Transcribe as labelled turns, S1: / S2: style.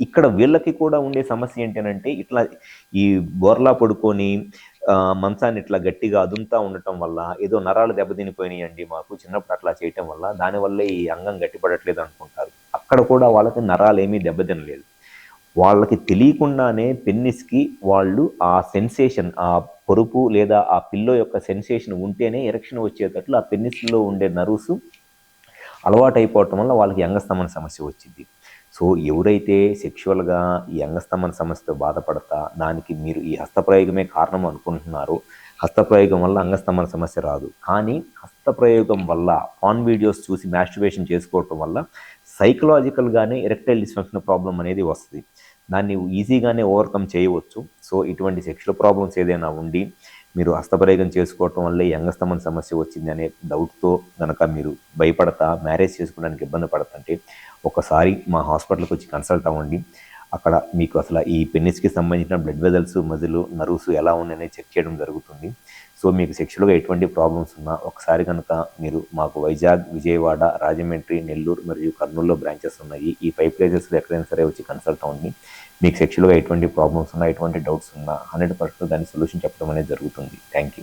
S1: ఇక్కడ వీళ్ళకి కూడా ఉండే సమస్య ఏంటంటే ఇట్లా ఈ బోర్లా పడుకొని మంచాన్ని ఇట్లా గట్టిగా అదుంతా ఉండటం వల్ల ఏదో నరాలు దెబ్బతినిపోయినాయండి మాకు చిన్నప్పుడు అట్లా చేయటం వల్ల దానివల్ల ఈ అంగం గట్టిపడట్లేదు అనుకుంటారు. అక్కడ కూడా వాళ్ళకి నరాలు ఏమీ దెబ్బతినలేదు. వాళ్ళకి తెలియకుండానే పెన్నిస్కి వాళ్ళు ఆ సెన్సేషన్ ఆ పొరుపు లేదా ఆ పిల్లో యొక్క సెన్సేషన్ ఉంటేనే ఎరక్షన్ వచ్చేటట్లు ఆ పెన్నిస్లో ఉండే నర్వ్స్ అలవాటు అయిపోవటం వల్ల వాళ్ళకి అంగస్తమన సమస్య వచ్చింది సో ఎవరైతే సెక్షువల్గా ఈ అంగస్తమన సమస్యతో బాధపడతా దానికి మీరు ఈ హస్తప్రయోగమే కారణం అనుకుంటున్నారో హస్తప్రయోగం వల్ల అంగస్తమన సమస్య రాదు. కానీ హస్తప్రయోగం వల్ల పాన్ వీడియోస్ చూసి మ్యాస్టివేషన్ చేసుకోవటం వల్ల సైకలాజికల్గానే ఎరెక్టైల్ డిస్ఫంక్షన్ ప్రాబ్లం అనేది వస్తుంది. దాన్ని ఈజీగానే ఓవర్కమ్ చేయవచ్చు. సో ఇటువంటి సెక్షువల్ ప్రాబ్లమ్స్ ఏదైనా ఉండి మీరు హస్తప్రయోగం చేసుకోవటం వల్ల ఈ సమస్య వచ్చింది అనే డౌట్తో కనుక మీరు భయపడతా మ్యారేజ్ చేసుకోవడానికి ఇబ్బంది పడతంటే ఒకసారి మా హాస్పిటల్కి వచ్చి కన్సల్ట్ అవ్వండి. అక్కడ మీకు అసలు ఈ పెన్నిస్కి సంబంధించిన బ్లడ్ వెజల్స్ మజిల్ నర్వ్స్ ఎలా ఉన్నాయని చెక్ చేయడం జరుగుతుంది. సో మీకు సెక్షువల్గా ఎటువంటి ప్రాబ్లమ్స్ ఉన్నా ఒకసారి కనుక మీరు మాకు వైజాగ్ విజయవాడ రాజమండ్రి నెల్లూరు మరియు కర్నూలులో బ్రాంచెస్ ఉన్నాయి. ఈ ఫైవ్ ప్లేసెస్లో ఎక్కడైనా సరే వచ్చి కన్సల్ట్ అవ్వండి. మీకు సెక్షువల్గా ఎటువంటి ప్రాబ్లమ్స్ ఉన్నా ఎటువంటి డౌట్స్ ఉన్నా హండ్రెడ్ పర్సెంట్ దాని సొల్యూషన్ చెప్పడం అనేది జరుగుతుంది. Thank you